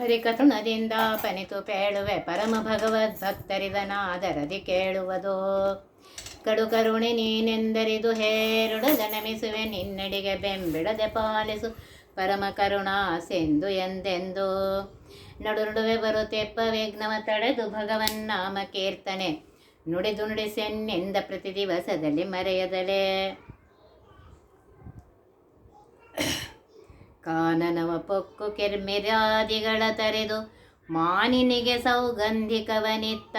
ಹರಿಕತೃಣದಿಂದ ಪನಿತು ಪೇಳುವೆ ಪರಮ ಭಗವದ್ ಭಕ್ತರಿದನಾದರದಿ ಕೇಳುವುದು. ಕಡು ಕರುಣೆ ನೀನೆಂದರಿದು ಹೇರುಡದ ನಮಿಸುವೆ ನಿನ್ನಡಿಗೆ ಬೆಂಬಿಡದೆ ಪಾಲಿಸು ಪರಮ ಕರುಣಾ ಸೆಂದು ಎಂದೆಂದು. ನಡುರುಡುವೆ ಬರುತ್ತೆಪ್ಪ ವಿಘ್ನವ ತಡೆದು ಭಗವನ್ ನಾಮ ಕೀರ್ತನೆ ನುಡಿದು ನುಡಿಸೆನ್ನೆಂದ ಪ್ರತಿ ದಿವಸದಲ್ಲಿ ಮರೆಯದಲೇ. ಕಾನನವ ಪೊಕ್ಕು ಕೆರ್ಮೆರಾದಿಗಳ ತರೆದು ಮಾನಿನಿಗೆ ಸೌಗಂಧಿಕವನಿತ್ತ.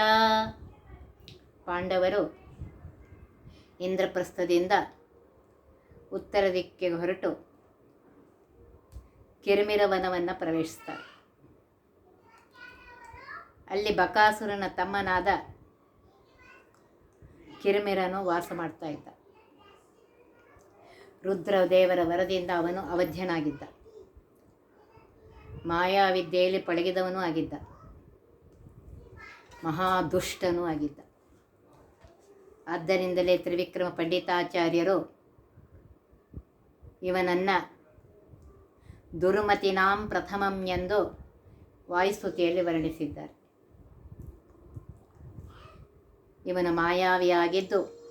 ಪಾಂಡವರು ಇಂದ್ರಪ್ರಸ್ಥದಿಂದ ಉತ್ತರ ದಿಕ್ಕಿಗೆ ಹೊರಟು ಕಿರಿಮಿರವನವನ್ನು ಪ್ರವೇಶಿಸ್ತಾರೆ. ಅಲ್ಲಿ ಬಕಾಸುರನ ತಮ್ಮನಾದ ಕಿರ್ಮಿರನು ವಾಸ ಮಾಡ್ತಾ ಇದ್ದ. ರುದ್ರದೇವರ ವರದಿಂದ ಅವನು ಅವಧ್ಯನಾಗಿದ್ದ. ಮಾಯಾವಿದ್ಯೆಯಲ್ಲಿ ಪಳಗಿದವನೂ ಆಗಿದ್ದ. ಮಹಾದುಷ್ಟನೂ ಆಗಿದ್ದ. ಆದ್ದರಿಂದಲೇ ತ್ರಿವಿಕ್ರಮ ಪಂಡಿತಾಚಾರ್ಯರು ಇವನನ್ನು ದುರುಮತಿನಾಂ ಪ್ರಥಮಂ ಎಂದು ವಾಯುಸ್ತುತಿಯಲ್ಲಿ ವರ್ಣಿಸಿದ್ದಾರೆ. ಇವನ ಮಾಯಾವಿಯಾಗಿದ್ದು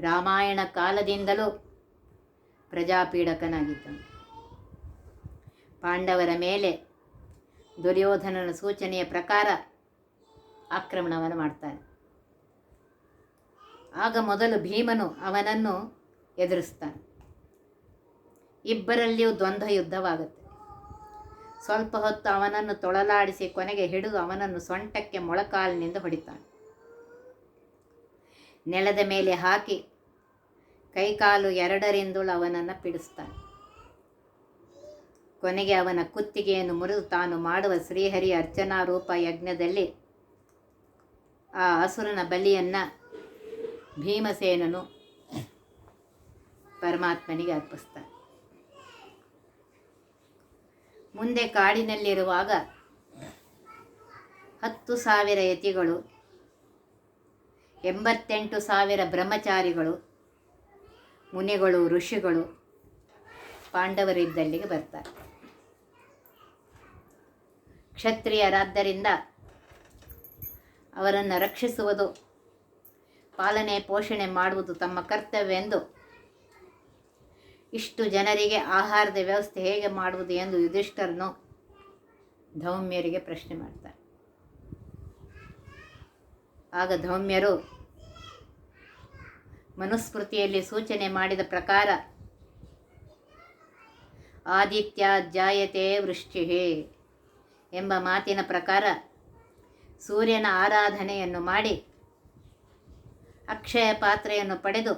ರಾಮಾಯಣ ಕಾಲದಿಂದಲೂ ಪ್ರಜಾಪೀಡಕನಾಗಿದ್ದನು. ಪಾಂಡವರ ಮೇಲೆ ದುರ್ಯೋಧನನ ಸೂಚನೆಯ ಪ್ರಕಾರ ಆಕ್ರಮಣವನ್ನು ಮಾಡ್ತಾನೆ. ಆಗ ಮೊದಲು ಭೀಮನು ಅವನನ್ನು ಎದುರಿಸ್ತಾನೆ. ಇಬ್ಬರಲ್ಲಿಯೂ ದ್ವಂದ್ವ ಯುದ್ಧವಾಗುತ್ತೆ. ಸ್ವಲ್ಪ ಹೊತ್ತು ಅವನನ್ನು ತೊಳಲಾಡಿಸಿ ಕೊನೆಗೆ ಹಿಡಿದು ಅವನನ್ನು ಸೊಂಟಕ್ಕೆ ಮೊಳಕಾಲಿನಿಂದ ಹೊಡಿತಾನೆ. ನೆಲದ ಮೇಲೆ ಹಾಕಿ ಕೈಕಾಲು ಎರಡರಿಂದಳು ಅವನನ್ನು ಪೀಡಿಸ್ತಾನೆ. ಕೊನೆಗೆ ಅವನ ಕುತ್ತಿಗೆಯನ್ನು ಮುರಿದು ತಾನು ಮಾಡುವ ಶ್ರೀಹರಿ ಅರ್ಚನಾ ರೂಪ ಯಜ್ಞದಲ್ಲಿ ಆ ಅಸುರನ ಬಲಿಯನ್ನು ಭೀಮಸೇನನು ಪರಮಾತ್ಮನಿಗೆ ಅರ್ಪಿಸ್ತಾನೆ. ಮುಂದೆ ಕಾಡಿನಲ್ಲಿರುವಾಗ ಹತ್ತು ಸಾವಿರ ಯತಿಗಳು, ಎಂಬತ್ತೆಂಟು ಸಾವಿರ ಬ್ರಹ್ಮಚಾರಿಗಳು, ಮುನಿಗಳು, ಋಷಿಗಳು, ಪಾಂಡವರಿದ್ದಲ್ಲಿಗೆ ಬರ್ತಾರೆ. ಕ್ಷತ್ರಿಯರಾದ್ದರಿಂದ ಅವರನ್ನು ರಕ್ಷಿಸುವುದು, ಪಾಲನೆ, ಪೋಷಣೆ ಮಾಡುವುದು ತಮ್ಮ ಕರ್ತವ್ಯವೆಂದು ಇಷ್ಟು ಜನರಿಗೆ ಆಹಾರದ ವ್ಯವಸ್ಥೆ ಹೇಗೆ ಮಾಡುವುದು ಎಂದು ಯುಧಿಷ್ಠರನು ಧೌಮ್ಯರಿಗೆ ಪ್ರಶ್ನೆ ಮಾಡ್ತಾರೆ. ಆಗ ಧೌಮ್ಯರು ಮನುಸ್ಮೃತಿಯಲ್ಲಿ ಸೂಚನೆ ಮಾಡಿದ ಪ್ರಕಾರ, ಆದಿತ್ಯ ಜಾಯತೆ ವೃಷ್ಟಿ ಎಂಬ ಮಾತಿನ ಪ್ರಕಾರ ಸೂರ್ಯನ ಆರಾಧನೆಯನ್ನು ಮಾಡಿ ಅಕ್ಷಯ ಪಾತ್ರೆಯನ್ನು ಪಡೆದು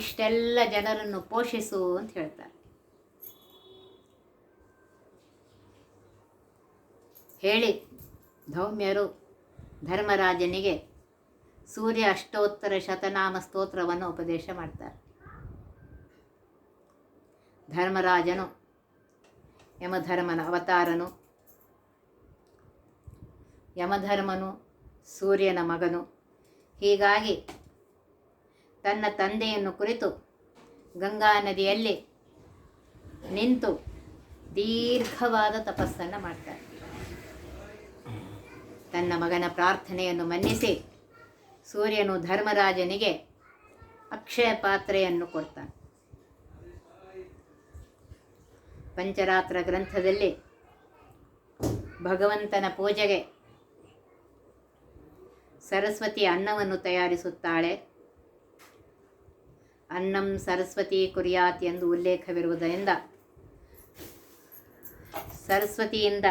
ಇಷ್ಟೆಲ್ಲ ಜನರನ್ನು ಪೋಷಿಸು ಅಂತ ಹೇಳ್ತಾರೆ. ಹೇಳಿ ಧೌಮ್ಯರು ಧರ್ಮರಾಜನಿಗೆ ಸೂರ್ಯ ಅಷ್ಟೋತ್ತರ ಶತನಾಮ ಸ್ತೋತ್ರವನ್ನು ಉಪದೇಶ ಮಾಡ್ತಾರೆ. ಧರ್ಮರಾಜನು ಯಮಧರ್ಮನ ಅವತಾರನು. ಯಮಧರ್ಮನು, ಸೂರ್ಯನ ಮಗನು. ಹೀಗಾಗಿ ತನ್ನ ತಂದೆಯನ್ನು ಕುರಿತು ಗಂಗಾ ನದಿಯಲ್ಲಿ ನಿಂತು ದೀರ್ಘವಾದ ತಪಸ್ಸನ್ನು ಮಾಡ್ತಾರೆ ತನ್ನ ಮಗನ ಪ್ರಾರ್ಥನೆಯನ್ನು ಮನ್ನಿಸಿ ಸೂರ್ಯನು ಧರ್ಮರಾಜನಿಗೆ ಅಕ್ಷಯ ಪಾತ್ರೆಯನ್ನು ಕೊಡ್ತಾನೆ. ಪಂಚರಾತ್ರ ಗ್ರಂಥದಲ್ಲಿ ಭಗವಂತನ ಪೂಜೆಗೆ ಸರಸ್ವತಿ ಅನ್ನವನ್ನು ತಯಾರಿಸುತ್ತಾಳೆ. ಅನ್ನಂ ಸರಸ್ವತಿ ಕುರಿಯಾತ್ ಎಂದು ಉಲ್ಲೇಖವಿರುವುದರಿಂದ ಸರಸ್ವತಿಯಿಂದ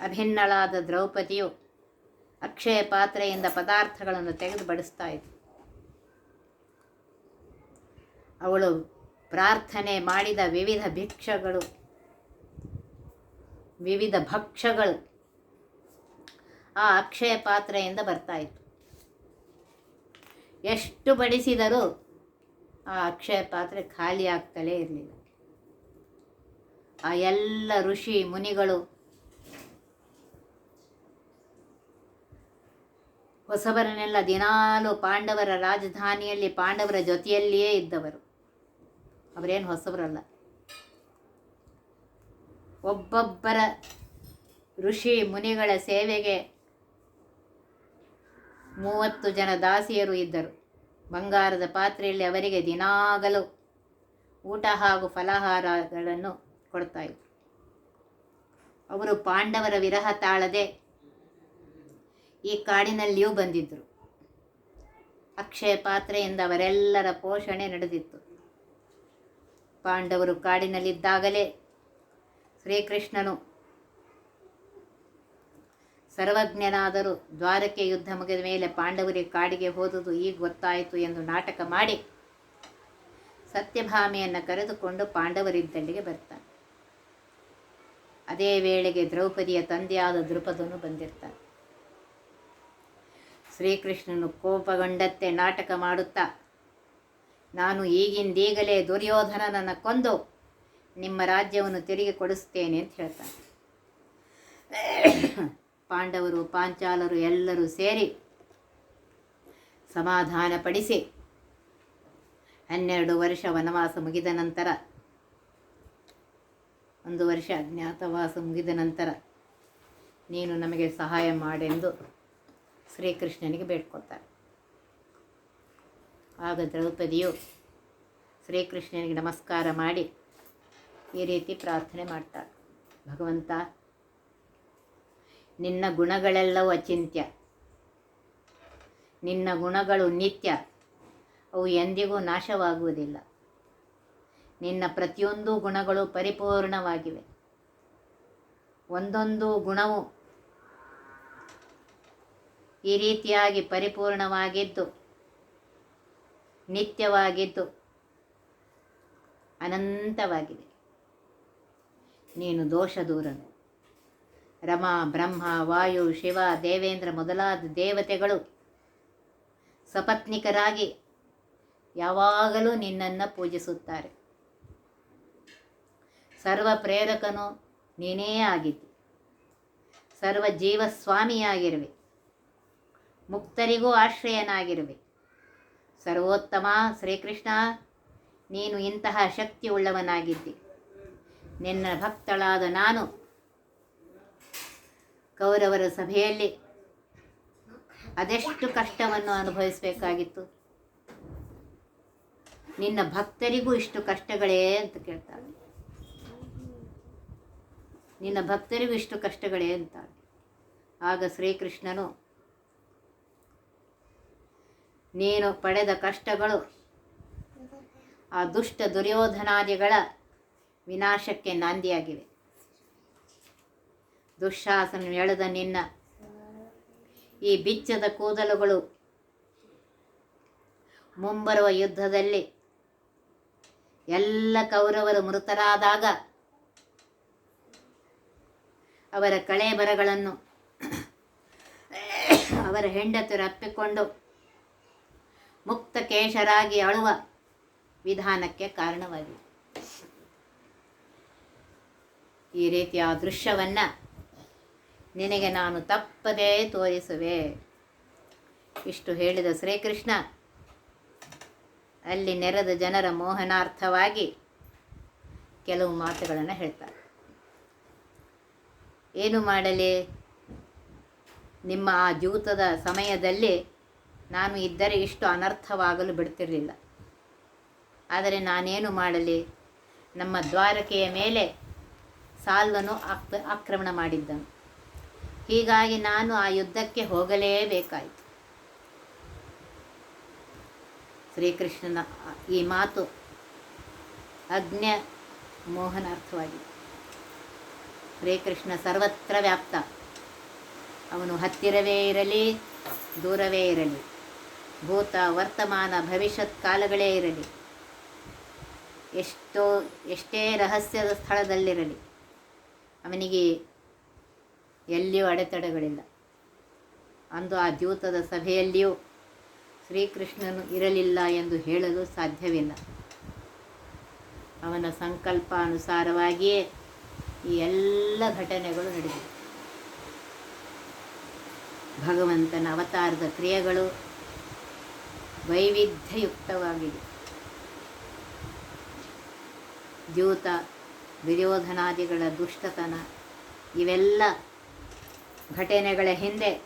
ಅಭಿನ್ನಳಾದ ದ್ರೌಪದಿಯು ಅಕ್ಷಯ ಪಾತ್ರೆಯಿಂದ ಪದಾರ್ಥಗಳನ್ನು ತೆಗೆದು ಬಡಿಸ್ತಾ ಇತ್ತು ಅವಳು ಪ್ರಾರ್ಥನೆ ಮಾಡಿದ ವಿವಿಧ ಭಿಕ್ಷಗಳು, ವಿವಿಧ ಭಕ್ಷ್ಯಗಳು ಆ ಅಕ್ಷಯ ಪಾತ್ರೆಯಿಂದ ಬರ್ತಾ ಇತ್ತು. ಎಷ್ಟು ಬಡಿಸಿದರೂ ಆ ಅಕ್ಷಯ ಪಾತ್ರೆ ಖಾಲಿ ಆಗ್ತಲೇ ಇರಲಿಲ್ಲ. ಆ ಎಲ್ಲ ಋಷಿ ಮುನಿಗಳು ಹೊಸಬರನ್ನೆಲ್ಲ ದಿನಾಲೂ ಪಾಂಡವರ ರಾಜಧಾನಿಯಲ್ಲಿ, ಪಾಂಡವರ ಜೊತೆಯಲ್ಲಿಯೇ ಇದ್ದವರು. ಅವರೇನು ಹೊಸಬರಲ್ಲ. ಒಬ್ಬೊಬ್ಬರ ಋಷಿ ಮುನಿಗಳ ಸೇವೆಗೆ ಮೂವತ್ತು ಜನ ದಾಸಿಯರು ಇದ್ದರು. ಬಂಗಾರದ ಪಾತ್ರೆಯಲ್ಲಿ ಅವರಿಗೆ ದಿನಾಗಲೂ ಊಟ ಹಾಗೂ ಫಲಹಾರಗಳನ್ನು ಕೊಡ್ತಾ ಇತ್ತು ಅವರು ಪಾಂಡವರ ವಿರಹ ತಾಳದೆ ಈ ಕಾಡಿನಲ್ಲಿಯೂ ಬಂದಿದ್ದರು. ಅಕ್ಷಯ ಪಾತ್ರೆಯಿಂದ ಅವರೆಲ್ಲರ ಪೋಷಣೆ ನಡೆದಿತ್ತು. ಪಾಂಡವರು ಕಾಡಿನಲ್ಲಿದ್ದಾಗಲೇ ಶ್ರೀಕೃಷ್ಣನು ಸರ್ವಜ್ಞನಾದರೂ ದ್ವಾರಕೆ ಯುದ್ಧ ಮುಗಿದ ಮೇಲೆ ಪಾಂಡವರಿಗೆ ಕಾಡಿಗೆ ಹೋದುದು ಈಗ ಗೊತ್ತಾಯಿತು ಎಂದು ನಾಟಕ ಮಾಡಿ ಸತ್ಯಭಾಮೆಯನ್ನು ಕರೆದುಕೊಂಡು ಪಾಂಡವರಿದ್ದಲ್ಲಿಗೆ ಬರ್ತಾನೆ. ಅದೇ ವೇಳೆಗೆ ದ್ರೌಪದಿಯ ತಂದೆಯಾದ ದೃಪದನು ಬಂದಿರ್ತಾನೆ. ಶ್ರೀಕೃಷ್ಣನು ಕೋಪಗೊಂಡತ್ತೆ ನಾಟಕ ಮಾಡುತ್ತಾ, ನಾನು ಈಗಿಂದೀಗಲೇ ದುರ್ಯೋಧನನನ್ನು ಕೊಂದು ನಿಮ್ಮ ರಾಜ್ಯವನ್ನು ತಿರುಗಿ ಕೊಡಿಸ್ತೇನೆ ಅಂತ ಹೇಳ್ತಾನೆ. ಪಾಂಡವರು, ಪಾಂಚಾಲರು ಎಲ್ಲರೂ ಸೇರಿ ಸಮಾಧಾನಪಡಿಸಿ ಹನ್ನೆರಡು ವರ್ಷ ವನವಾಸ ಮುಗಿದ ನಂತರ, ಒಂದು ವರ್ಷ ಅಜ್ಞಾತವಾಸ ಮುಗಿದ ನಂತರ ನೀನು ನಮಗೆ ಸಹಾಯ ಮಾಡೆಂದು ಶ್ರೀಕೃಷ್ಣನಿಗೆ ಬೇಡ್ಕೊಳ್ತಾರೆ. ಆಗ ದ್ರೌಪದಿಯು ಶ್ರೀಕೃಷ್ಣನಿಗೆ ನಮಸ್ಕಾರ ಮಾಡಿ ಈ ರೀತಿ ಪ್ರಾರ್ಥನೆ ಮಾಡ್ತಾಳೆ. ಭಗವಂತ ನಿನ್ನ ಗುಣಗಳೆಲ್ಲವೂ ಅಚಿಂತ್ಯ. ನಿನ್ನ ಗುಣಗಳು ನಿತ್ಯ. ಅವು ಎಂದಿಗೂ ನಾಶವಾಗುವುದಿಲ್ಲ. ನಿನ್ನ ಪ್ರತಿಯೊಂದು ಗುಣಗಳು ಪರಿಪೂರ್ಣವಾಗಿವೆ. ಒಂದೊಂದು ಗುಣವು ಈ ರೀತಿಯಾಗಿ ಪರಿಪೂರ್ಣವಾಗಿದ್ದು, ನಿತ್ಯವಾಗಿದ್ದು, ಅನಂತವಾಗಿದೆ. ನೀನು ದೋಷ ದೂರನು ರಮ, ಬ್ರಹ್ಮ, ವಾಯು, ಶಿವ, ದೇವೇಂದ್ರ ಮೊದಲಾದ ದೇವತೆಗಳು ಸಪತ್ನಿಕರಾಗಿ ಯಾವಾಗಲೂ ನಿನ್ನನ್ನು ಪೂಜಿಸುತ್ತಾರೆ. ಸರ್ವ ಪ್ರೇರಕನು ನೀನೇ ಆಗಿದ್ದಿ. ಸರ್ವ ಜೀವಸ್ವಾಮಿಯಾಗಿರುವೆ. ಮುಕ್ತರಿಗೂ ಆಶ್ರಯನಾಗಿರುವೆ. ಸರ್ವೋತ್ತಮ ಶ್ರೀಕೃಷ್ಣ, ನೀನು ಇಂತಹ ಶಕ್ತಿ ಉಳ್ಳವನಾಗಿದ್ದಿ ನಿನ್ನ ಭಕ್ತಳಾದ ನಾನು ಕೌರವರ ಸಭೆಯಲ್ಲಿ ಅದೆಷ್ಟು ಕಷ್ಟವನ್ನು ಅನುಭವಿಸಬೇಕಾಗಿತ್ತು? ನಿನ್ನ ಭಕ್ತರಿಗೂ ಇಷ್ಟು ಕಷ್ಟಗಳೇ ಅಂತ ಕೇಳ್ತಾಳೆ. ನಿನ್ನ ಭಕ್ತರಿಗೂ ಇಷ್ಟು ಕಷ್ಟಗಳೇ ಅಂತಾಳೆ. ಆಗ ಶ್ರೀಕೃಷ್ಣನು, ನೀನು ಪಡೆದ ಕಷ್ಟಗಳು ಆ ದುಷ್ಟ ದುರ್ಯೋಧನಾದಿಗಳ ವಿನಾಶಕ್ಕೆ ನಾಂದಿಯಾಗಿವೆ. ದುಶ್ಶಾಸನ ಎಳೆದ ನಿನ್ನ. ಈ ಬಿಚ್ಚದ ಕೂದಲುಗಳು ಮುಂಬರುವ ಯುದ್ಧದಲ್ಲಿ ಎಲ್ಲ ಕೌರವರು ಮೃತರಾದಾಗ ಅವರ ಕಳೆಬರಗಳನ್ನು ಅವರ ಹೆಂಡತಿಯರು ಅಪ್ಪಿಕೊಂಡು ಮುಕ್ತ ಕೇಶರಾಗಿ ಅಳುವ ವಿಧಾನಕ್ಕೆ ಕಾರಣವಾಗಿದೆ. ಈ ರೀತಿಯ ದೃಶ್ಯವನ್ನು ನಿನಗೆ ನಾನು ತಪ್ಪದೇ ತೋರಿಸುವೆ. ಇಷ್ಟು ಹೇಳಿದ ಶ್ರೀಕೃಷ್ಣ ಅಲ್ಲಿ ನೆರೆದ ಜನರ ಮೋಹನಾರ್ಥವಾಗಿ ಕೆಲವು ಮಾತುಗಳನ್ನು ಹೇಳ್ತಾರೆ. ಏನು ಮಾಡಲಿ? ನಿಮ್ಮ ಆ ಜೂತದ ಸಮಯದಲ್ಲಿ ನಾನು ಇದ್ದರೆ ಇಷ್ಟು ಅನರ್ಥವಾಗಲು ಬಿಡ್ತಿರಲಿಲ್ಲ. ಆದರೆ ನಾನೇನು ಮಾಡಲಿ? ನಮ್ಮ ದ್ವಾರಕೆಯ ಮೇಲೆ ಸಾಲ್ವನು ಆಕ್ ಆಕ್ರಮಣ ಮಾಡಿದ್ದನು. ಹೀಗಾಗಿ ನಾನು ಆ ಯುದ್ಧಕ್ಕೆ ಹೋಗಲೇಬೇಕಾಯಿತು. ಶ್ರೀಕೃಷ್ಣನ ಈ ಮಾತು ಅಜ್ಞ ಮೋಹನಾರ್ಥವಾಗಿದೆ. ಶ್ರೀಕೃಷ್ಣ ಸರ್ವತ್ರ ವ್ಯಾಪ್ತ. ಅವನು ಹತ್ತಿರವೇ ಇರಲಿ, ದೂರವೇ ಇರಲಿ. ಭೂತ ವರ್ತಮಾನ ಭವಿಷ್ಯತ್ ಕಾಲಗಳೇ ಇರಲಿ. ಎಷ್ಟೋ, ಎಷ್ಟೇ ರಹಸ್ಯದ ಸ್ಥಳದಲ್ಲಿರಲಿ. ಅವನಿಗೆ ಎಲ್ಲಿಯೂ ಅಡೆತಡೆಗಳಿಲ್ಲ. ಅಂದು ಆ ದ್ಯೂತದ ಸಭೆಯಲ್ಲಿಯೂ ಶ್ರೀಕೃಷ್ಣನು ಇರಲಿಲ್ಲ ಎಂದು ಹೇಳಲು ಸಾಧ್ಯವಿಲ್ಲ. ಅವನ ಸಂಕಲ್ಪಾನುಸಾರವಾಗಿಯೇ ಈ ಎಲ್ಲ ಘಟನೆಗಳು ನಡೆದಿವೆ. ಭಗವಂತನ ಅವತಾರದ ಕ್ರಿಯೆಗಳು ವೈವಿಧ್ಯಯುಕ್ತವಾಗಿದೆ ದ್ಯೂತ, ದುರ್ಯೋಧನಾದಿಗಳ ದುಷ್ಟತನ ಇವೆಲ್ಲ ಘಟನೆಗಳ ಹಿಂದೆ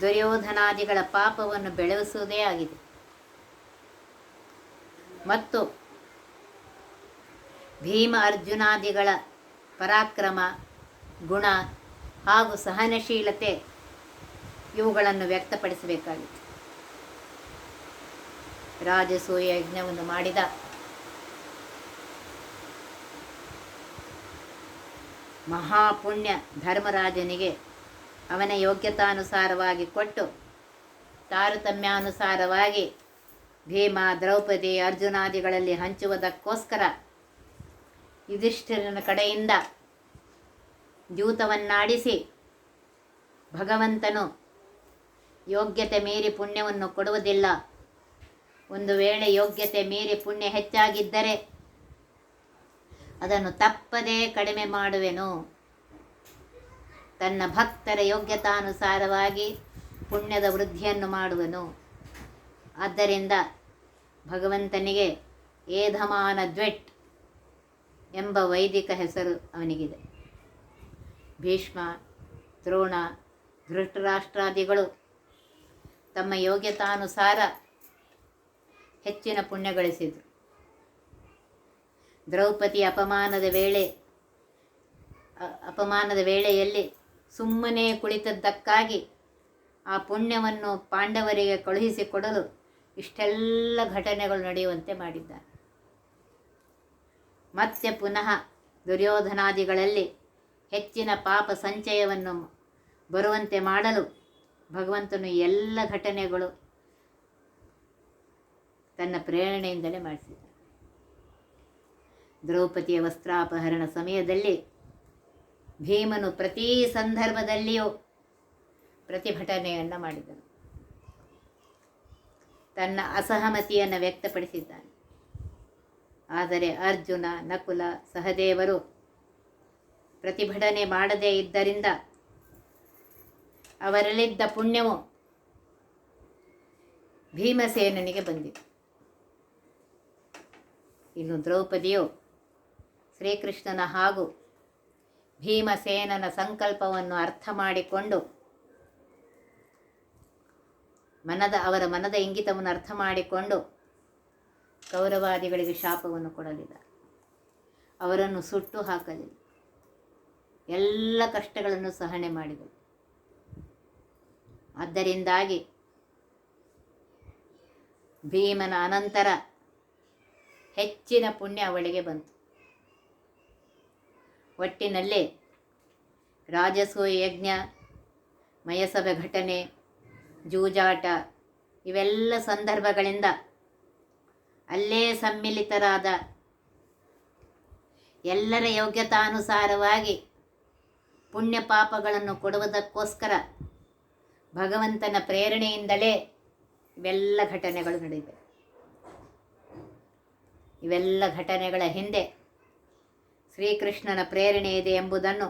ದುರ್ಯೋಧನಾದಿಗಳ ಪಾಪವನ್ನು ಬೆಳೆಸುವುದೇ ಆಗಿದೆ. ಮತ್ತು ಭೀಮ ಅರ್ಜುನಾದಿಗಳ ಪರಾಕ್ರಮ, ಗುಣ ಹಾಗೂ ಸಹನಶೀಲತೆ ಇವುಗಳನ್ನು ವ್ಯಕ್ತಪಡಿಸಬೇಕಾಗಿತ್ತು. ರಾಜಸೂಯ ಯಜ್ಞವನ್ನು ಮಾಡಿದ ಮಹಾಪುಣ್ಯ ಧರ್ಮರಾಜನಿಗೆ ಅವನ ಯೋಗ್ಯತಾನುಸಾರವಾಗಿ ಕೊಟ್ಟು ತಾರತಮ್ಯಾನುಸಾರವಾಗಿ ಭೀಮ ದ್ರೌಪದಿ ಅರ್ಜುನಾದಿಗಳಲ್ಲಿ ಹಂಚುವುದಕ್ಕೋಸ್ಕರ ಯುಧಿಷ್ಠಿರನ ಕಡೆಯಿಂದ ದ್ಯೂತವನ್ನಾಡಿಸಿ ಭಗವಂತನು ಯೋಗ್ಯತೆ ಮೀರಿ ಪುಣ್ಯವನ್ನು ಕೊಡುವುದಿಲ್ಲ. ಒಂದು ವೇಳೆ ಯೋಗ್ಯತೆ ಮೀರಿ ಪುಣ್ಯ ಹೆಚ್ಚಾಗಿದ್ದರೆ ಅದನ್ನು ತಪ್ಪದೇ ಕಡಿಮೆ ಮಾಡುವೆನು. ತನ್ನ ಭಕ್ತರ ಯೋಗ್ಯತಾನುಸಾರವಾಗಿ ಪುಣ್ಯದ ವೃದ್ಧಿಯನ್ನು ಮಾಡುವನು. ಆದ್ದರಿಂದ ಭಗವಂತನಿಗೆ ಏಧಮಾನ ದ್ವೆಟ್ ಎಂಬ ವೈದಿಕ ಹೆಸರು ಅವನಿಗಿದೆ. ಭೀಷ್ಮ, ದ್ರೋಣ ಧೃಷ್ಟರಾಷ್ಟ್ರಾದಿಗಳು ತಮ್ಮ ಯೋಗ್ಯತಾನುಸಾರ ಹೆಚ್ಚಿನ ಪುಣ್ಯ ಗಳಿಸಿದರು. ದ್ರೌಪದಿ ಅಪಮಾನದ ವೇಳೆ ಅಪಮಾನದ ವೇಳೆಯಲ್ಲಿ ಸುಮ್ಮನೆ ಕುಳಿತದ್ದಕ್ಕಾಗಿ ಆ ಪುಣ್ಯವನ್ನು ಪಾಂಡವರಿಗೆ ಕಳುಹಿಸಿಕೊಡಲು ಇಷ್ಟೆಲ್ಲ ಘಟನೆಗಳು ನಡೆಯುವಂತೆ ಮಾಡಿದ್ದಾರೆ. ಮತ್ತೆ ಪುನಃ ದುರ್ಯೋಧನಾದಿಗಳಲ್ಲಿ ಹೆಚ್ಚಿನ ಪಾಪ ಸಂಚಯವನ್ನು ಬರುವಂತೆ ಮಾಡಲು ಭಗವಂತನು ಎಲ್ಲ ಘಟನೆಗಳು ತನ್ನ ಪ್ರೇರಣೆಯಿಂದಲೇ ಮಾಡಿಸಿದ ದ್ರೌಪದಿಯ ವಸ್ತ್ರಾಪಹರಣ ಸಮಯದಲ್ಲಿ ಭೀಮನು ಪ್ರತಿ ಸಂದರ್ಭದಲ್ಲಿಯೂ ಪ್ರತಿಭಟನೆಯನ್ನು ಮಾಡಿದನು. ತನ್ನ ಅಸಹಮತಿಯನ್ನು ವ್ಯಕ್ತಪಡಿಸಿದ್ದಾನೆ. ಆದರೆ ಅರ್ಜುನ, ನಕುಲ, ಸಹದೇವರು ಪ್ರತಿಭಟನೆ ಮಾಡದೇ ಇದ್ದರಿಂದ ಅವರಲ್ಲಿದ್ದ ಪುಣ್ಯವು ಭೀಮಸೇನನಿಗೆ ಬಂದಿತು. ಇನ್ನು ದ್ರೌಪದಿಯು ಶ್ರೀಕೃಷ್ಣನ ಹಾಗೂ ಭೀಮಸೇನನ ಸಂಕಲ್ಪವನ್ನು ಅರ್ಥ ಮಾಡಿಕೊಂಡು ಮನದ, ಅವರ ಮನದ ಇಂಗಿತವನ್ನು ಅರ್ಥ ಮಾಡಿಕೊಂಡು ಕೌರವಾದಿಗಳಿಗೆ ಶಾಪವನ್ನು ಕೊಡಲಿಲ್ಲ. ಅವರನ್ನು ಸುಟ್ಟು ಹಾಕಲಿಲ್ಲ. ಎಲ್ಲ ಕಷ್ಟಗಳನ್ನು ಸಹನೆ ಮಾಡಿದರು. ಆದ್ದರಿಂದಾಗಿ ಭೀಮನ ಅನಂತರ ಹೆಚ್ಚಿನ ಪುಣ್ಯ ಅವಳಿಗೆ ಬಂತು. ಒಟ್ಟಿನಲ್ಲಿ ರಾಜಸೂಯ ಯಜ್ಞ ಮಯಸಭೆ ಘಟನೆ, ಜೂಜಾಟ ಇವೆಲ್ಲ ಸಂದರ್ಭಗಳಿಂದ ಅಲ್ಲೇ ಸಮ್ಮಿಲಿತರಾದ ಎಲ್ಲರ ಯೋಗ್ಯತಾನುಸಾರವಾಗಿ ಪುಣ್ಯ ಪಾಪಗಳನ್ನು ಕೊಡುವುದಕ್ಕೋಸ್ಕರ ಭಗವಂತನ ಪ್ರೇರಣೆಯಿಂದಲೇ ಇವೆಲ್ಲ ಘಟನೆಗಳು ನಡೆದಿವೆ. ಇವೆಲ್ಲ ಘಟನೆಗಳ ಹಿಂದೆ ಶ್ರೀಕೃಷ್ಣನ ಪ್ರೇರಣೆ ಇದೆ ಎಂಬುದನ್ನು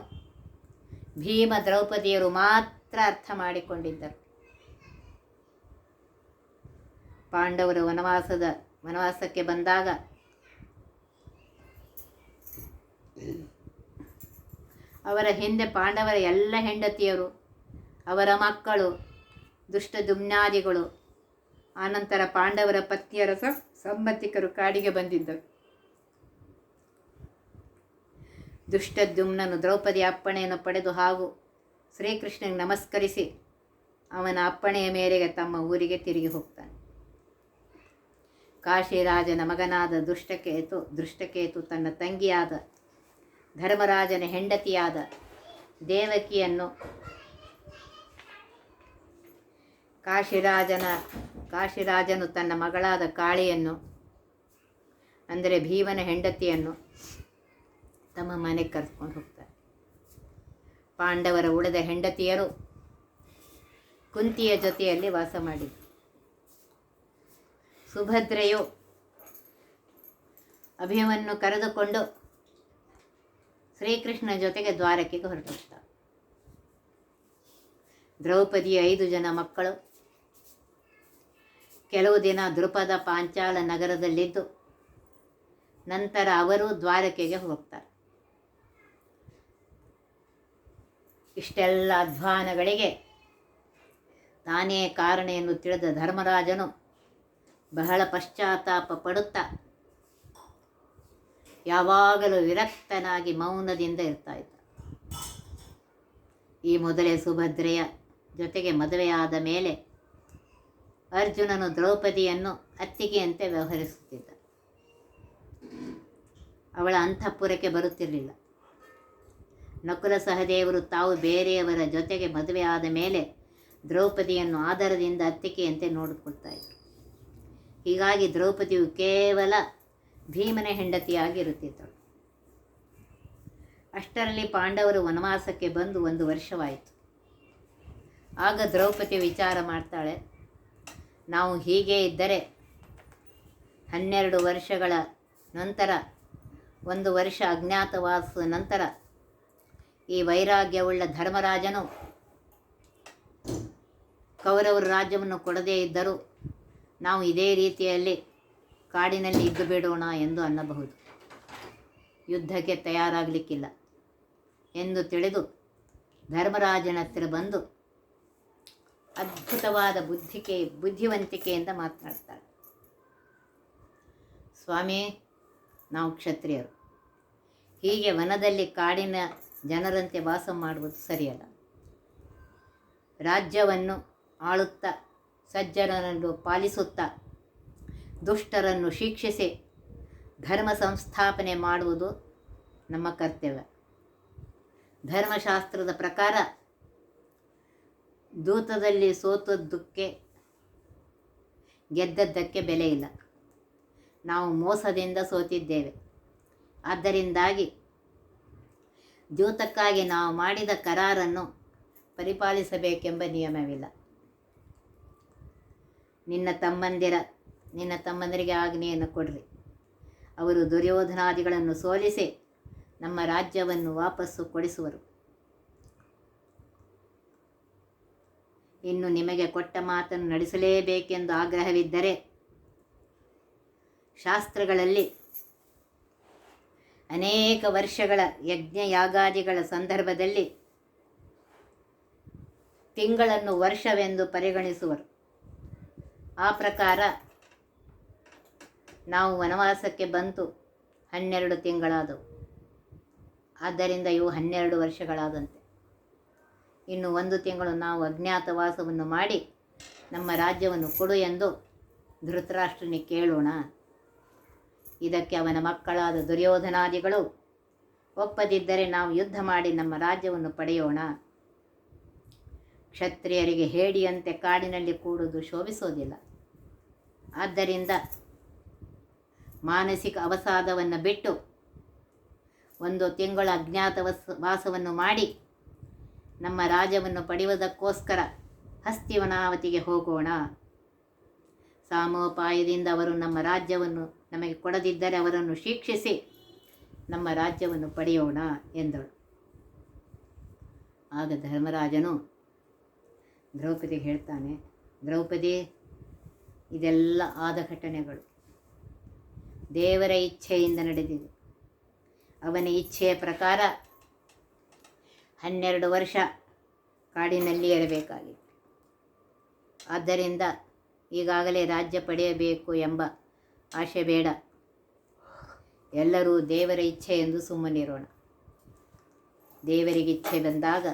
ಭೀಮ ದ್ರೌಪದಿಯರು ಮಾತ್ರ ಅರ್ಥ ಮಾಡಿಕೊಂಡಿದ್ದರು. ಪಾಂಡವರು ವನವಾಸದ, ವನವಾಸಕ್ಕೆ ಬಂದಾಗ ಅವರ ಹಿಂದೆ ಪಾಂಡವರ ಎಲ್ಲ ಹೆಂಡತಿಯರು, ಅವರ ಮಕ್ಕಳು ದುಷ್ಟ ದುಷ್ಟದುಮ್ನಾದಿಗಳು, ಆನಂತರ ಪಾಂಡವರ ಪತ್ನಿಯರ ಸಂಬಂಧಿಕರು ಕಾಡಿಗೆ ಬಂದಿದ್ದರು. ದುಷ್ಟದ್ಯುಮ್ನನು ದ್ರೌಪದಿ ಅಪ್ಪಣೆಯನ್ನು ಪಡೆದು ಹಾಗೂ ಶ್ರೀಕೃಷ್ಣನಿಗೆ ನಮಸ್ಕರಿಸಿ ಅವನ ಅಪ್ಪಣೆಯ ಮೇರೆಗೆ ತಮ್ಮ ಊರಿಗೆ ತಿರುಗಿ ಹೋಗ್ತಾನೆ. ಕಾಶಿರಾಜನ ಮಗನಾದ ದುಷ್ಟಕೇತು, ದೃಷ್ಟಕೇತು ತನ್ನ ತಂಗಿಯಾದ ಧರ್ಮರಾಜನ ಹೆಂಡತಿಯಾದ ದೇವಕಿಯನ್ನು ಕಾಶಿರಾಜನ, ಕಾಶಿರಾಜನು ತನ್ನ ಮಗಳಾದ ಕಾಳಿಯನ್ನು, ಅಂದರೆ ಭೀಮನ ಹೆಂಡತಿಯನ್ನು ತಮ್ಮ ಮನೆಗೆ ಕರೆಸ್ಕೊಂಡು ಹೋಗ್ತಾರೆ. ಪಾಂಡವರ ಉಳಿದ ಹೆಂಡತಿಯರು ಕುಂತಿಯ ಜೊತೆಯಲ್ಲಿ ವಾಸ ಮಾಡಿದರು ಸುಭದ್ರೆಯು ಅಭಿಯವನ್ನು ಕರೆದುಕೊಂಡು ಶ್ರೀಕೃಷ್ಣ ಜೊತೆಗೆ ದ್ವಾರಕೆಗೆ ಹೊರಟಿರ್ತಾಳೆ ದ್ರೌಪದಿಯ ಐದು ಜನ ಮಕ್ಕಳು ಕೆಲವು ದಿನ ದೃಪದ ಪಾಂಚಾಲ ನಗರದಲ್ಲಿದ್ದು ನಂತರ ಅವರು ದ್ವಾರಕೆಗೆ ಹೋಗ್ತಾರೆ. ಇಷ್ಟೆಲ್ಲ ಅಧ್ವಾನಗಳಿಗೆ ತಾನೇ ಕಾರಣ ಎಂದು ತಿಳಿದ ಧರ್ಮರಾಜನು ಬಹಳ ಪಶ್ಚಾತ್ತಾಪ ಪಡುತ್ತಾ ಯಾವಾಗಲೂ ವಿರಕ್ತನಾಗಿ ಮೌನದಿಂದ ಇರ್ತಾ ಇದ್ದ. ಈ ಮೊದಲೇ ಸುಭದ್ರೆಯ ಜೊತೆಗೆ ಮದುವೆಯಾದ ಮೇಲೆ ಅರ್ಜುನನು ದ್ರೌಪದಿಯನ್ನು ಅತ್ತಿಗೆಯಂತೆ ವ್ಯವಹರಿಸುತ್ತಿದ್ದ. ಅವಳ ಅಂತಃಪುರಕ್ಕೆ ಬರುತ್ತಿರಲಿಲ್ಲ. ನಕುಲ ಸಹದೇವರು ತಾವು ಬೇರೆಯವರ ಜೊತೆಗೆ ಮದುವೆ ಆದ ಮೇಲೆ ದ್ರೌಪದಿಯನ್ನು ಆದರದಿಂದ ಅತ್ತಿಕೆಯಂತೆ ನೋಡಿಕೊಳ್ತಾ ಇದ್ರು ಹೀಗಾಗಿ ದ್ರೌಪದಿಯು ಕೇವಲ ಭೀಮನ ಹೆಂಡತಿಯಾಗಿರುತ್ತಿದ್ದಳು. ಅಷ್ಟರಲ್ಲಿ ಪಾಂಡವರು ವನವಾಸಕ್ಕೆ ಬಂದು ಒಂದು ವರ್ಷವಾಯಿತು. ಆಗ ದ್ರೌಪದಿ ವಿಚಾರ ಮಾಡ್ತಾಳೆ, ನಾವು ಹೀಗೆ ಇದ್ದರೆ ಹನ್ನೆರಡು ವರ್ಷಗಳ ನಂತರ, ಒಂದು ವರ್ಷ ಅಜ್ಞಾತವಾಸದ ನಂತರ ಈ ವೈರಾಗ್ಯವುಳ್ಳ ಧರ್ಮರಾಜನು ಕೌರವರ ರಾಜ್ಯವನ್ನು ಕೊಡದೇ ಇದ್ದರೂ ನಾವು ಇದೇ ರೀತಿಯಲ್ಲಿ ಕಾಡಿನಲ್ಲಿ ಇದ್ದು ಬಿಡೋಣ ಎಂದು ಅನ್ನಬಹುದು. ಯುದ್ಧಕ್ಕೆ ತಯಾರಾಗಲಿಕ್ಕಿಲ್ಲ ಎಂದು ತಿಳಿದು ಧರ್ಮರಾಜನ ಹತ್ತಿರ ಬಂದು ಅದ್ಭುತವಾದ ಬುದ್ಧಿಕೆ, ಬುದ್ಧಿವಂತಿಕೆಯಿಂದ ಮಾತನಾಡ್ತಾಳೆ. ಸ್ವಾಮಿ, ನಾವು ಕ್ಷತ್ರಿಯರು. ಹೀಗೆ ವನದಲ್ಲಿ ಕಾಡಿನ ಜನರಂತೆ ವಾಸ ಮಾಡುವುದು ಸರಿಯಲ್ಲ. ರಾಜ್ಯವನ್ನು ಆಳುತ್ತಾ, ಸಜ್ಜನರನ್ನು ಪಾಲಿಸುತ್ತಾ, ದುಷ್ಟರನ್ನು ಶಿಕ್ಷಿಸಿ, ಧರ್ಮ ಸಂಸ್ಥಾಪನೆ ಮಾಡುವುದು ನಮ್ಮ ಕರ್ತವ್ಯ. ಧರ್ಮಶಾಸ್ತ್ರದ ಪ್ರಕಾರ ದೂತದಲ್ಲಿ ಸೋತದ್ದಕ್ಕೆ, ಗೆದ್ದದ್ದಕ್ಕೆ ಬೆಲೆ ಇಲ್ಲ. ನಾವು ಮೋಸದಿಂದ ಸೋತಿದ್ದೇವೆ. ಆದ್ದರಿಂದಾಗಿ ದ್ಯೂತಕ್ಕಾಗಿ ನಾವು ಮಾಡಿದ ಕರಾರನ್ನು ಪರಿಪಾಲಿಸಬೇಕೆಂಬ ನಿಯಮವಿಲ್ಲ. ನಿನ್ನ ತಮ್ಮಂದಿರ, ನಿನ್ನ ತಮ್ಮಂದಿರಿಗೆ ಆಜ್ಞೆಯನ್ನು ಕೊಡ್ರಿ. ಅವರು ದುರ್ಯೋಧನಾದಿಗಳನ್ನು ಸೋಲಿಸಿ ನಮ್ಮ ರಾಜ್ಯವನ್ನು ವಾಪಸ್ಸು ಕೊಡಿಸುವರು. ಇನ್ನು ನಿಮಗೆ ಕೊಟ್ಟ ಮಾತನ್ನು ನಡೆಸಲೇಬೇಕೆಂದು ಆಗ್ರಹವಿದ್ದರೆ ಶಾಸ್ತ್ರಗಳಲ್ಲಿ ಅನೇಕ ವರ್ಷಗಳ ಯಜ್ಞ ಯಾಗಾದಿಗಳ ಸಂದರ್ಭದಲ್ಲಿ ತಿಂಗಳನ್ನು ವರ್ಷವೆಂದು ಪರಿಗಣಿಸುವರು. ಆ ಪ್ರಕಾರ ನಾವು ವನವಾಸಕ್ಕೆ ಬಂತು ಹನ್ನೆರಡು ತಿಂಗಳಾದವು. ಆದ್ದರಿಂದ ಇವು ಹನ್ನೆರಡು ವರ್ಷಗಳಾದಂತೆ. ಇನ್ನು ಒಂದು ತಿಂಗಳು ನಾವು ಅಜ್ಞಾತವಾಸವನ್ನು ಮಾಡಿ ನಮ್ಮ ರಾಜ್ಯವನ್ನು ಕೊಡು ಎಂದು ಧೃತರಾಷ್ಟ್ರನಿಗೆ ಕೇಳೋಣ. ಇದಕ್ಕೆ ಅವನ ಮಕ್ಕಳಾದ ದುರ್ಯೋಧನಾದಿಗಳು ಒಪ್ಪದಿದ್ದರೆ ನಾವು ಯುದ್ಧ ಮಾಡಿ ನಮ್ಮ ರಾಜ್ಯವನ್ನು ಪಡೆಯೋಣ. ಕ್ಷತ್ರಿಯರಿಗೆ ಹೇಡಿಯಂತೆ ಕಾಡಿನಲ್ಲಿ ಕೂಡುವುದು ಶೋಭಿಸೋದಿಲ್ಲ. ಆದ್ದರಿಂದ ಮಾನಸಿಕ ಅವಸಾದವನ್ನು ಬಿಟ್ಟು ಒಂದು ತಿಂಗಳ ಅಜ್ಞಾತ ವಾಸವನ್ನು ಮಾಡಿ ನಮ್ಮ ರಾಜ್ಯವನ್ನು ಪಡೆಯುವುದಕ್ಕೋಸ್ಕರ ಹಸ್ತಿವನಾವತಿಗೆ ಹೋಗೋಣ. ಸಾಮೋಪಾಯದಿಂದ ಅವರು ನಮ್ಮ ರಾಜ್ಯವನ್ನು ನಮಗೆ ಕೊಡದಿದ್ದರೆ ಅವರನ್ನು ಶಿಕ್ಷಿಸಿ ನಮ್ಮ ರಾಜ್ಯವನ್ನು ಪಡೆಯೋಣ ಎಂದಳು. ಆಗ ಧರ್ಮರಾಜನು ದ್ರೌಪದಿ ಹೇಳ್ತಾನೆ, ದ್ರೌಪದಿ, ಇದೆಲ್ಲ ಆದ ಘಟನೆಗಳು. ದೇವರ ಇಚ್ಛೆಯಿಂದ ನಡೆದಿದೆ. ಅವನ ಇಚ್ಛೆಯ ಪ್ರಕಾರ ಹನ್ನೆರಡು ವರ್ಷ ಕಾಡಿನಲ್ಲಿ ಇರಬೇಕಾಗಿತ್ತು ಆದ್ದರಿಂದ ಈಗಾಗಲೇ ರಾಜ್ಯ ಪಡೆಯಬೇಕು ಎಂಬ ಆಶೆ ಬೇಡ. ಎಲ್ಲರೂ ದೇವರ ಇಚ್ಛೆ ಎಂದು ಸುಮ್ಮನಿರೋಣ. ದೇವರಿಗೆ ಇಚ್ಛೆ ಬಂದಾಗ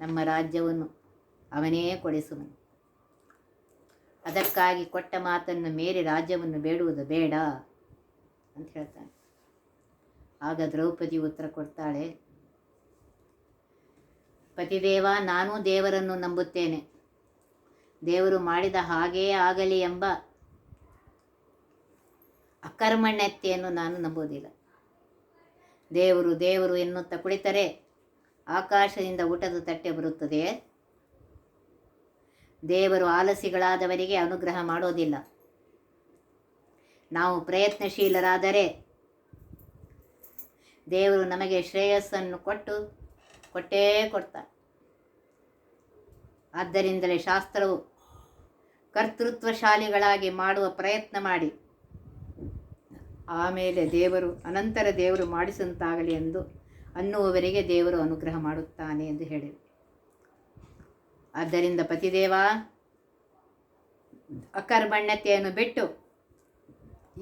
ನಮ್ಮ ರಾಜ್ಯವನ್ನು ಅವನೇ ಕೊಡಿಸುವನು. ಅದಕ್ಕಾಗಿ ಕೊಟ್ಟ ಮಾತನ್ನು ಮೇರೆ ರಾಜ್ಯವನ್ನು ಬೇಡುವುದು ಬೇಡ ಅಂತ ಹೇಳ್ತಾನೆ. ಆಗ ದ್ರೌಪದಿ ಉತ್ತರ ಕೊಡ್ತಾಳೆ, ಪತಿದೇವ, ನಾನೂ ದೇವರನ್ನು ನಂಬುತ್ತೇನೆ. ದೇವರು ಮಾಡಿದ ಹಾಗೇ ಆಗಲಿ ಎಂಬ ಅಕರ್ಮಣ್ಯತೆಯನ್ನು ನಾನು ನಂಬುವುದಿಲ್ಲ. ದೇವರು ದೇವರು ಎನ್ನುತ್ತಾ ಕುಳಿತರೆ ಆಕಾಶದಿಂದ ಊಟದ ತಟ್ಟೆ ಬರುತ್ತದೆಯೇ ದೇವರು ಆಲಸಿಗಳಾದವರಿಗೆ ಅನುಗ್ರಹ ಮಾಡೋದಿಲ್ಲ ನಾವು ಪ್ರಯತ್ನಶೀಲರಾದರೆ ದೇವರು ನಮಗೆ ಶ್ರೇಯಸ್ಸನ್ನು ಕೊಟ್ಟು ಕೊಟ್ಟೇ ಕೊಡ್ತಾರೆ ಆದ್ದರಿಂದಲೇ ಶಾಸ್ತ್ರವು ಕರ್ತೃತ್ವಶಾಲಿಗಳಾಗಿ ಮಾಡುವ ಪ್ರಯತ್ನ ಮಾಡಿ. ಆಮೇಲೆ ದೇವರು, ಅನಂತರ ದೇವರು ಮಾಡಿಸಂತಾಗಲಿ ಎಂದು ಅನ್ನುವವರಿಗೆ ದೇವರು ಅನುಗ್ರಹ ಮಾಡುತ್ತಾನೆ ಎಂದು ಹೇಳಿದರು ಆದ್ದರಿಂದ ಪತಿದೇವ, ಅಕರ್ಮಣ್ಯತೆಯನ್ನು ಬಿಟ್ಟು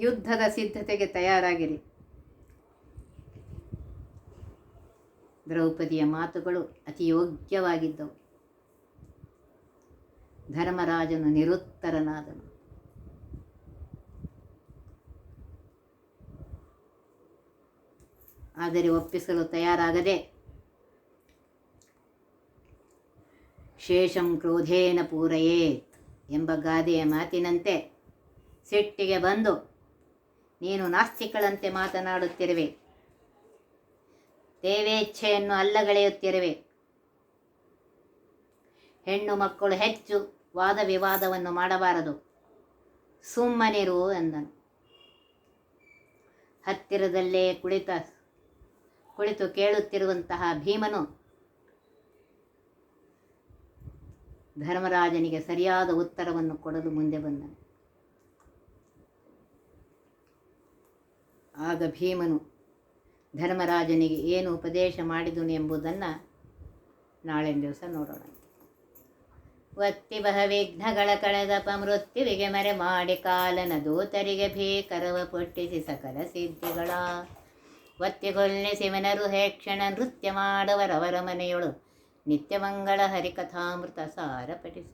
ಯುದ್ಧದ ಸಿದ್ಧತೆಗೆ ತಯಾರಾಗಿರಿ. ದ್ರೌಪದಿಯ ಮಾತುಗಳು ಅತಿ ಯೋಗ್ಯವಾಗಿದ್ದವು ಧರ್ಮರಾಜನು ನಿರುತ್ತರನಾದನು. ಆದರೆ ಒಪ್ಪಿಸಲು ತಯಾರಾಗದೆ ಶೇಷಂ ಕ್ರೋಧೇನ ಪೂರಯೇತ್ ಎಂಬ ಗಾದೆಯ ಮಾತಿನಂತೆ ಸಿಟ್ಟಿಗೆ ಬಂದು, ನೀನು ನಾಸ್ತಿಕಳಂತೆ ಮಾತನಾಡುತ್ತಿರುವೆ. ದೇವೇಚ್ಛೆಯನ್ನು ಅಲ್ಲಗಳೆಯುತ್ತಿರುವೆ. ಹೆಣ್ಣು ಮಕ್ಕಳು ಹೆಚ್ಚು ವಾದ ವಿವಾದವನ್ನು ಮಾಡಬಾರದು. ಸುಮ್ಮನಿರು ಎಂದನು. ಹತ್ತಿರದಲ್ಲೇ ಕುಳಿತ, ಕುಳಿತು ಕೇಳುತ್ತಿರುವಂತಹ ಭೀಮನು ಧರ್ಮರಾಜನಿಗೆ ಸರಿಯಾದ ಉತ್ತರವನ್ನು ಕೊಡಲು ಮುಂದೆ ಬಂದನು. ಆಗ ಭೀಮನು, ಧರ್ಮರಾಜನಿಗೆ ಏನು ಉಪದೇಶ ಮಾಡಿದನು ಎಂಬುದನ್ನು ನಾಳೆ ದಿವಸ ನೋಡೋಣ. ಒತ್ತಿ ಬಹ ವಿಘ್ನಗಳ ಕಳೆದಪ ಮೃತ್ಯುವಿಗೆ ಮರೆ ಮಾಡಿ ಕಾಲನ ದೂತರಿಗೆ ಭೀಕರವ ಪುಟ್ಟಿಸಿ ಸಕಲ ಸಿದ್ಧಿಗಳ. ಒತ್ತಿಗೊಲ್ಲಿಸಿ ಮನರು ಹೇಕ್ಷಣ ನೃತ್ಯ ಮಾಡುವರವರ ಮನೆಯೊಳು ನಿತ್ಯಮಂಗಳ ಹರಿಕಥಾಮೃತ ಸಾರ ಪಠಿಸು